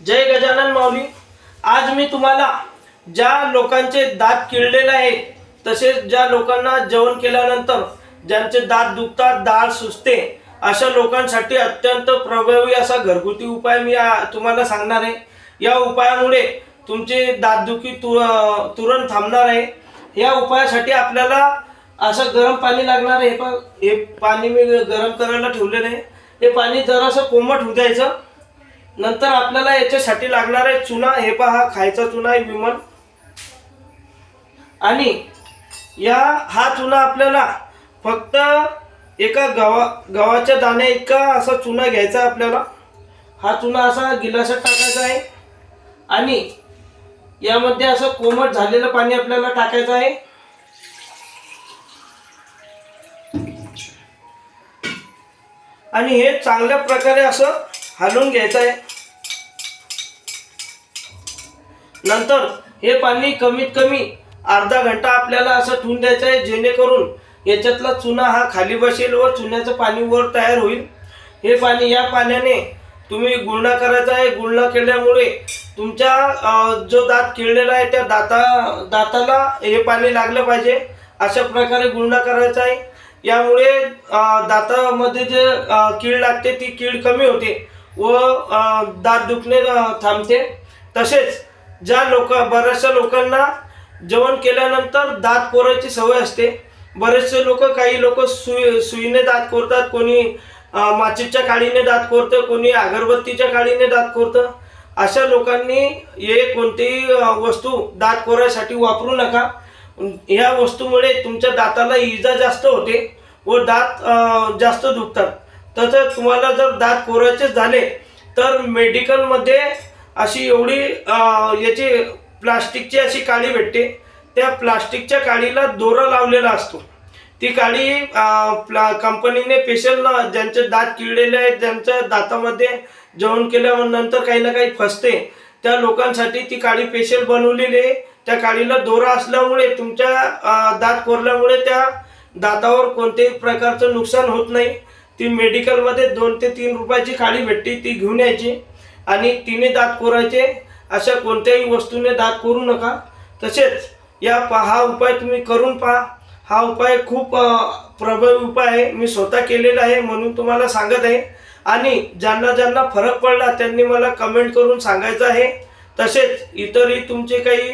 जय गजानन माऊली. आज मी तुम्हाला ज्या लोकांचे दात किळलेले आहे तसेच ज्या लोकांना जेवण केल्यानंतर ज्यांचे दात दुखतात दाळ सुचते अशा लोकांसाठी अत्यंत प्रभावी असा घरगुती उपाय मी तुम्हाला सांगणार आहे. या उपायामुळे तुमचे दातदुखी तु तुरंत थांबणार आहे. या उपायासाठी आपल्याला असं गरम पाणी लागणार आहे. हे पण हे पाणी मी गरम करायला ठेवलेलं आहे. हे पाणी जरासं कोमट होऊ द्यायचं. नंतर आपल्याला याच्यासाठी लागणार आहे चुना. हे पहा खायचा चुना आहे विमन आणि या हा चुना आपल्याला फक्त एका गव्हा गव्हाच्या दाण्या इतका असा चुना घ्यायचा आहे आपल्याला. हा चुना असा गिलासात टाकायचा आहे. आणि यामध्ये असं कोमट झालेलं पाणी आपल्याला टाकायचं आहे. आणि हे चांगल्या प्रकारे असं हलवून घ्यायचं आहे. नंतर हे पाणी कमीत कमी अर्धा घंटा आपल्याला असं ठेवून द्यायचं आहे जेणेकरून याच्यातला चुना हा खाली बसेल व चुन्याचं पाणी वर तयार होईल. हे पाणी या पाण्याने तुम्ही गुळणा करायचा आहे. गुळणा केल्यामुळे तुमच्या जो दात किळलेला आहे त्या दाता दाताला हे पाणी लागलं पाहिजे. अशा प्रकारे गुळणा करायचा आहे. यामुळे दातामध्ये जे कीड लागते ती कीड कमी होते व दात दुखणे थांबते. तसेच ज्या लोक बऱ्याचशा लोकांना जेवण केल्यानंतर दात कोरायची सवय असते. बरेचसे लोक काही लोक सुई सुईने दात कोरतात कोणी माचीच्या काळीने दात कोरतं कोणी अगरबत्तीच्या काळीने दात कोरतं. अशा लोकांनी हे कोणतीही वस्तू दात कोरायसाठी वापरू नका. या वस्तूमुळे तुमच्या दाताला इजा जास्त होते व दात जास्त दुखतात. तसंच तुम्हाला जर दात कोरायचे झाले तर मेडिकलमध्ये अशी एवढी याचे याची प्लास्टिकची अशी काळी भेटते. त्या प्लास्टिकच्या काडीला दोरा लावलेला असतो. ती काळी प्ला कंपनीने स्पेशल ज्यांचे दात किळलेले आहेत ज्यांच्या दातामध्ये जेवण केल्यानंतर काही ना काही फसते त्या लोकांसाठी ती काळी स्पेशल बनवलेली आहे. त्या काळीला दोरा असल्यामुळे तुमच्या दात कोरल्यामुळे त्या दातावर कोणत्याही प्रकारचं नुकसान होत नाही. ती मेडिकलमध्ये दोन ते तीन रुपयाची काळी भेटते ती घेऊन यायची. आणि तिने दात कोरायचे. अशा कोणत्याही वस्तूने दात कोरू नका. तसेच या पा हा उपाय तुम्ही करून पहा. हा उपाय खूप प्रभावी उपाय आहे. मी स्वतः केलेला आहे म्हणून तुम्हाला सांगत आहे. आणि ज्यांना ज्यांना फरक पडला त्यांनी मला कमेंट करून सांगायचं आहे. तसेच इतरही तुमचे काही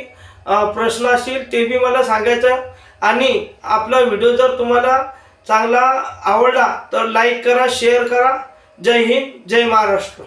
प्रश्न असतील ते बी मला सांगायचं. आणि आपला व्हिडिओ जर तुम्हाला चांगला आवडला तर लाईक करा शेअर करा. जय हिंद जय महाराष्ट्र.